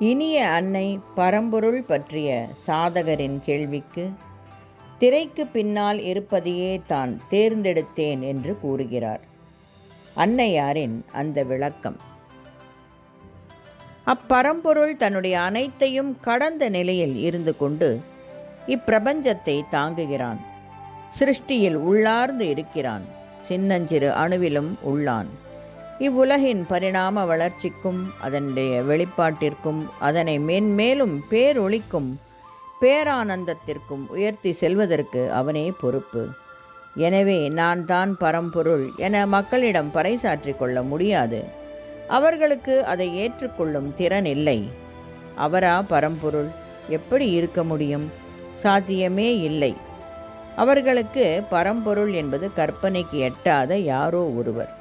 இனிய அன்னை பரம்பொருள் பற்றிய சாதகரின் கேள்விக்கு திரைக்கு பின்னால் இருப்பதையே தான் தேர்ந்தெடுத்தேன் என்று கூறுகிறார். அன்னையாரின் அந்த விளக்கம். அப்பரம்பொருள் தன்னுடைய அனைத்தையும் கடந்த நிலையில் இருந்து கொண்டு இப்பிரபஞ்சத்தை தாங்குகிறான். சிருஷ்டியில் உள்ளார்ந்து இருக்கிறான். சின்னஞ்சிறு அணுவிலும் உள்ளான். இவ்வுலகின் பரிணாம வளர்ச்சிக்கும் அதனுடைய வெளிப்பாட்டிற்கும் அதனை மென்மேலும் பேரொழிக்கும் பேரானந்தத்திற்கும் உயர்த்தி செல்வதற்கு அவனே பொறுப்பு. எனவே நான் தான் பரம்பொருள் என மக்களிடம் பறைசாற்றிக் கொள்ள முடியாது. அவர்களுக்கு அதை ஏற்றுக்கொள்ளும் திறன் இல்லை. அவரா பரம்பொருள்? எப்படி இருக்க முடியும்? சாத்தியமே இல்லை. அவர்களுக்கு பரம்பொருள் என்பது கற்பனைக்கு எட்டாத யாரோ ஒருவர்.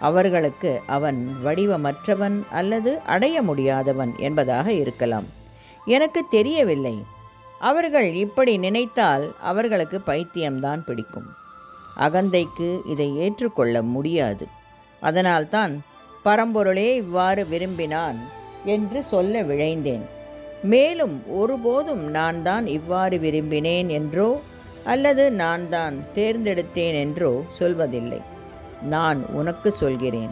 அவர்களுக்கு அவன் வடிவமற்றவன் அல்லது அடைய முடியாதவன் என்பதாக இருக்கலாம். எனக்கு தெரியவில்லை. அவர்கள் இப்படி நினைத்தால் அவர்களுக்கு பைத்தியம்தான் பிடிக்கும். அகந்தைக்கு இதை ஏற்றுக்கொள்ள முடியாது. அதனால்தான் பரம்பொருளே இவ்வாறு விரும்பினான் என்று சொல்ல விழைந்தேன். மேலும் ஒருபோதும் நான் தான் இவ்வாறு விரும்பினேன் என்றோ அல்லது நான் தான் தேர்ந்தெடுத்தேன் என்றோ சொல்வதில்லை. நான் உனக்கு சொல்கிறேன்.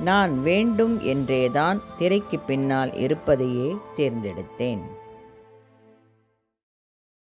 நான் வேண்டும் என்றேதான் திரைக்கு பின்னால் இருப்பதையே தேர்ந்தெடுத்தேன்.